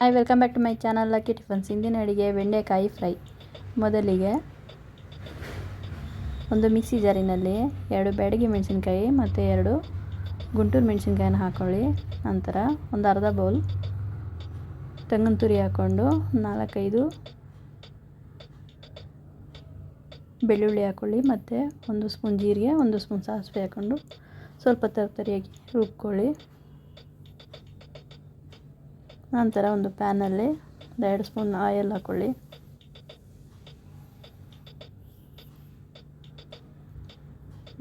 Hi, welcome back to my channel lucky tiffins. ಇಂದಿನ ಅಡುಗೆ ಬೆಂಡೆಕಾಯಿ ಫ್ರೈ. ಮೊದಲಿಗೆ ಒಂದು ಮಿಕ್ಸಿ ಜಾರಿನಲ್ಲಿ ಎರಡು ಬ್ಯಾಡಗಿ ಮೆಣಸಿನ್ಕಾಯಿ ಮತ್ತು ಎರಡು ಗುಂಟೂರು ಮೆಣಸಿನ್ಕಾಯಿನ ಹಾಕ್ಕೊಳ್ಳಿ ನಂತರ ಒಂದು ಅರ್ಧ ಬೌಲ್ ತೆಂಗಿನ ತುರಿ ಹಾಕ್ಕೊಂಡು ನಾಲ್ಕೈದು ಬೆಳ್ಳುಳ್ಳಿ ಹಾಕ್ಕೊಳ್ಳಿ ಮತ್ತು ಒಂದು ಸ್ಪೂನ್ ಜೀರಿಗೆ, ಒಂದು ಸ್ಪೂನ್ ಸಾಸಿವೆ ಹಾಕ್ಕೊಂಡು ಸ್ವಲ್ಪ ತರಕಾರಿಯಾಗಿ ರುಬ್ಕೊಳ್ಳಿ. ನಂತರ ಒಂದು ಪ್ಯಾನಲ್ಲಿ ಎರಡು ಸ್ಪೂನ್ ಆಯಿಲ್ ಹಾಕ್ಕೊಳ್ಳಿ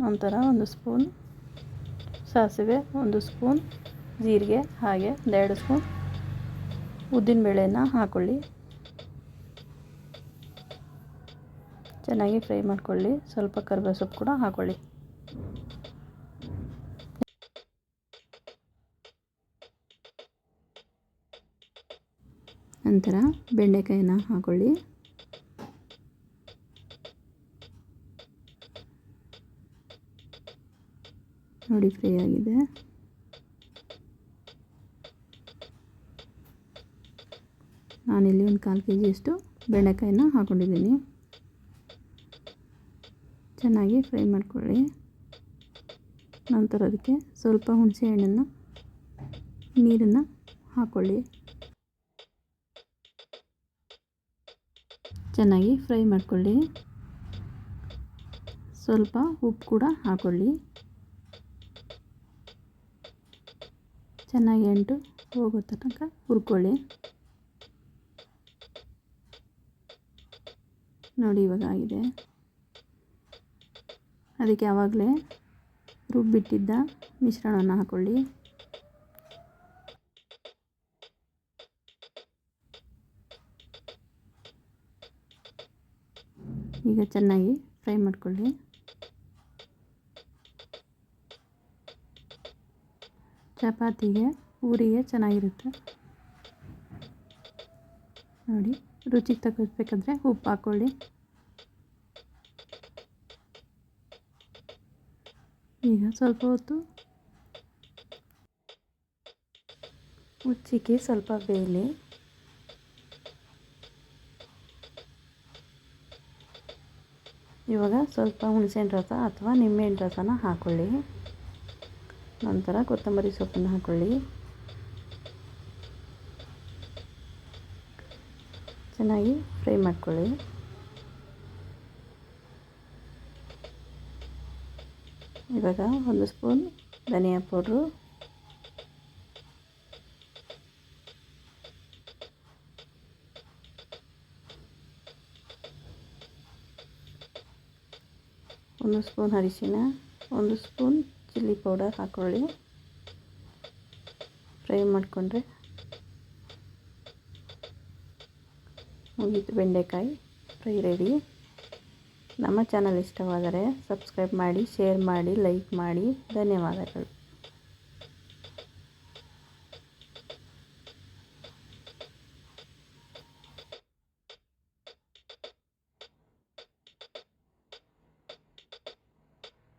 ನಂತರ ಒಂದು ಸ್ಪೂನ್ ಸಾಸಿವೆ, ಒಂದು ಸ್ಪೂನ್ ಜೀರಿಗೆ, ಹಾಗೆ ಒಂದೆರಡು ಸ್ಪೂನ್ ಉದ್ದಿನಬೇಳೆನ ಹಾಕ್ಕೊಳ್ಳಿ ಚೆನ್ನಾಗಿ ಫ್ರೈ ಮಾಡ್ಕೊಳ್ಳಿ. ಸ್ವಲ್ಪ ಕರಿಬೇವು ಸೊಪ್ಪು ಕೂಡ ಹಾಕ್ಕೊಳ್ಳಿ ನಂತರ ಬೆಂಡೆಕಾಯಿನ ಹಾಕೊಳ್ಳಿ. ನೋಡಿ ಫ್ರೈ ಆಗಿದೆ. ನಾನಿಲ್ಲಿ ಒಂದು ಕಾಲು ಕೆ ಜಿಯಷ್ಟು ಬೆಂಡೆಕಾಯಿನ ಹಾಕ್ಕೊಂಡಿದ್ದೀನಿ ಚೆನ್ನಾಗಿ ಫ್ರೈ ಮಾಡ್ಕೊಳ್ಳಿ. ನಂತರ ಅದಕ್ಕೆ ಸ್ವಲ್ಪ ಹುಣಸೆ ಹಣ್ಣನ್ನು, ನೀರನ್ನು ಹಾಕ್ಕೊಳ್ಳಿ ಚೆನ್ನಾಗಿ ಫ್ರೈ ಮಾಡಿಕೊಳ್ಳಿ. ಸ್ವಲ್ಪ ಉಪ್ಪು ಕೂಡ ಹಾಕ್ಕೊಳ್ಳಿ ಚೆನ್ನಾಗಿ ಎಂಟು ಹೋಗೋ ತನಕ ಹುರ್ಕೊಳ್ಳಿ. ನೋಡಿ ಇವಾಗ ಆಗಿದೆ. ಅದಕ್ಕೆ ಆವಾಗಲೇ ರುಬ್ಬಿಟ್ಟಿದ್ದ ಮಿಶ್ರಣವನ್ನು ಹಾಕ್ಕೊಳ್ಳಿ ಈಗ ಚೆನ್ನಾಗಿ ಫ್ರೈ ಮಾಡಿಕೊಳ್ಳಿ. ಚಪಾತಿಗೆ, ಊರಿಗೆ ಚೆನ್ನಾಗಿರುತ್ತೆ. ನೋಡಿ, ರುಚಿಗೆ ತಗೋಬೇಕಂದ್ರೆ ಉಪ್ಪು ಹಾಕ್ಕೊಳ್ಳಿ ಈಗ ಸ್ವಲ್ಪ ಹೊತ್ತು ಮುಚ್ಚಿಕೆ ಸ್ವಲ್ಪ ಬೇಯಲಿ ಇವಾಗ ಸ್ವಲ್ಪ ಹುಣಸೆಹಣ್ಣು ರಸ ಅಥವಾ ನಿಂಬೆಹಣ್ಣು ರಸನ ಹಾಕ್ಕೊಳ್ಳಿ ನಂತರ ಕೊತ್ತಂಬರಿ ಸೊಪ್ಪನ್ನು ಹಾಕ್ಕೊಳ್ಳಿ ಚೆನ್ನಾಗಿ ಫ್ರೈ ಮಾಡ್ಕೊಳ್ಳಿ. ಇವಾಗ ಒಂದು ಸ್ಪೂನ್ ಧನಿಯಾ ಪೌಡ್ರು ಒಂದು ಸ್ಪೂನ್ ಅರಿಶಿನ ಒಂದು ಸ್ಪೂನ್ ಚಿಲ್ಲಿ ಪೌಡರ್ ಹಾಕ್ಕೊಳ್ಳಿ ಫ್ರೈ ಮಾಡಿಕೊಂಡ್ರೆ ಮುಗೀತು ಬೆಂಡೆಕಾಯಿ, ಫ್ರೈ ರೆಡಿ. ನಮ್ಮ ಚಾನಲ್ ಇಷ್ಟವಾದರೆ ಸಬ್ಸ್ಕ್ರೈಬ್ ಮಾಡಿ, ಶೇರ್ ಮಾಡಿ, ಲೈಕ್ ಮಾಡಿ. ಧನ್ಯವಾದಗಳು.